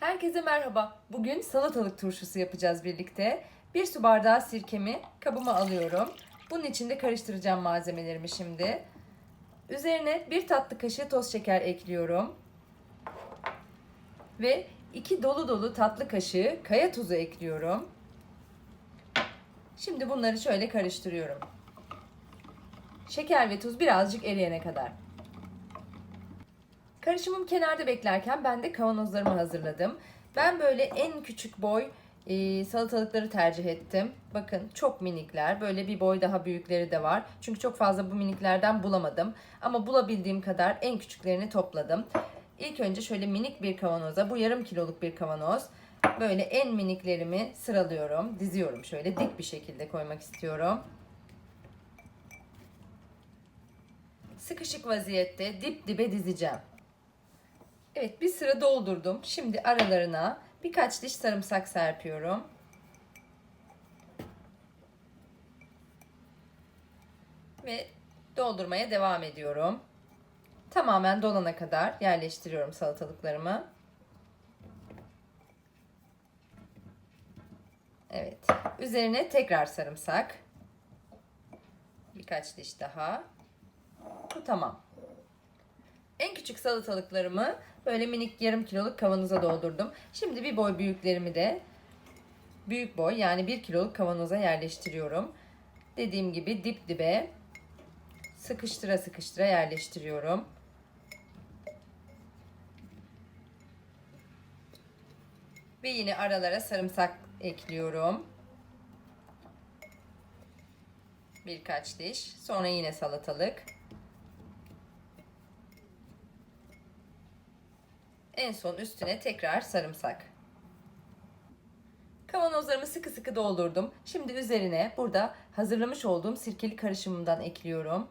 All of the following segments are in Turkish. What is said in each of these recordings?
Herkese merhaba. Bugün salatalık turşusu yapacağız birlikte. Bir su bardağı sirkemi kabıma alıyorum. Bunun içinde karıştıracağım malzemelerimi şimdi. Üzerine bir tatlı kaşığı toz şeker ekliyorum. Ve iki dolu dolu tatlı kaşığı kaya tuzu ekliyorum. Şimdi bunları şöyle karıştırıyorum. Şeker ve tuz birazcık eriyene kadar. Karışımım kenarda beklerken ben de kavanozlarımı hazırladım. Ben böyle en küçük boy e, salatalıkları tercih ettim. Bakın çok minikler. Böyle bir boy daha büyükleri de var. Çünkü çok fazla bu miniklerden bulamadım. Ama bulabildiğim kadar en küçüklerini topladım. İlk önce şöyle minik bir kavanoza, bu yarım kiloluk bir kavanoz. Böyle en miniklerimi sıralıyorum, diziyorum şöyle dik bir şekilde koymak istiyorum. Sıkışık vaziyette dip dibe dizeceğim. Evet bir sıra doldurdum. Şimdi aralarına birkaç diş sarımsak serpiyorum. Ve doldurmaya devam ediyorum. Tamamen dolana kadar yerleştiriyorum salatalıklarımı. Evet. Üzerine tekrar sarımsak. Birkaç diş daha. Bu tamam. En küçük salatalıklarımı böyle minik yarım kiloluk kavanoza doldurdum. Şimdi bir boy büyüklerimi de büyük boy yani bir kiloluk kavanoza yerleştiriyorum. Dediğim gibi dip dibe sıkıştıra sıkıştıra yerleştiriyorum. Ve yine aralara sarımsak ekliyorum. Birkaç diş. Sonra yine salatalık. En son üstüne tekrar sarımsak. Kavanozlarımı sıkı sıkı doldurdum. Şimdi üzerine burada hazırlamış olduğum sirkeli karışımımdan ekliyorum.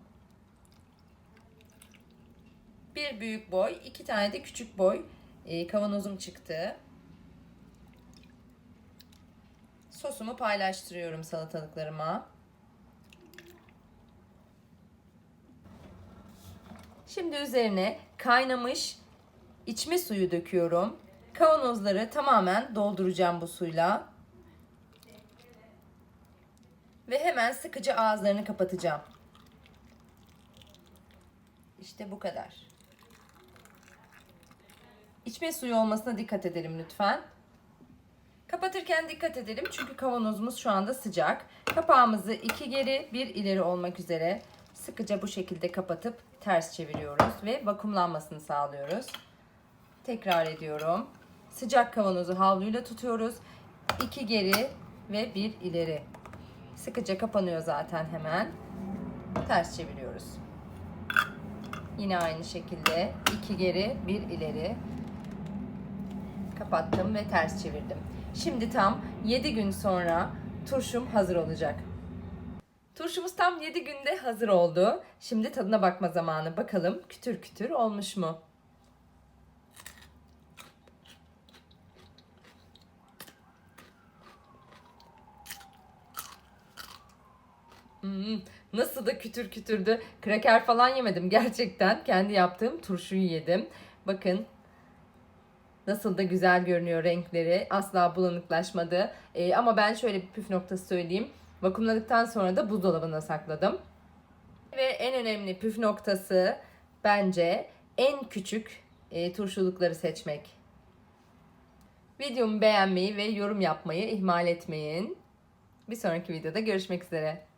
Bir büyük boy, iki tane de küçük boy e, kavanozum çıktı. Sosumu paylaştırıyorum salatalıklarıma. Şimdi üzerine kaynamış içme suyu döküyorum. Kavanozları tamamen dolduracağım bu suyla. Ve hemen sıkıcı ağızlarını kapatacağım. İşte bu kadar. İçme suyu olmasına dikkat edelim lütfen. Kapatırken dikkat edelim çünkü kavanozumuz şu anda sıcak. Kapağımızı iki geri bir ileri olmak üzere sıkıca bu şekilde kapatıp ters çeviriyoruz ve vakumlanmasını sağlıyoruz. Tekrar ediyorum. Sıcak kavanozu havluyla tutuyoruz. İki geri ve bir ileri. Sıkıca kapanıyor zaten hemen. Ters çeviriyoruz. Yine aynı şekilde iki geri bir ileri. Kapattım ve ters çevirdim. Şimdi tam 7 gün sonra turşum hazır olacak. Turşumuz tam 7 günde hazır oldu. Şimdi tadına bakma zamanı. Bakalım kütür kütür olmuş mu? Hmm, nasıl da kütür kütürdü. Kraker falan yemedim gerçekten. Kendi yaptığım turşuyu yedim. Bakın Nasıl da güzel görünüyor renkleri. Asla bulanıklaşmadı. Ee, ama ben şöyle bir püf noktası söyleyeyim. Vakumladıktan sonra da buzdolabına sakladım. Ve en önemli püf noktası bence en küçük e, turşulukları seçmek. Videomu beğenmeyi ve yorum yapmayı ihmal etmeyin. Bir sonraki videoda görüşmek üzere.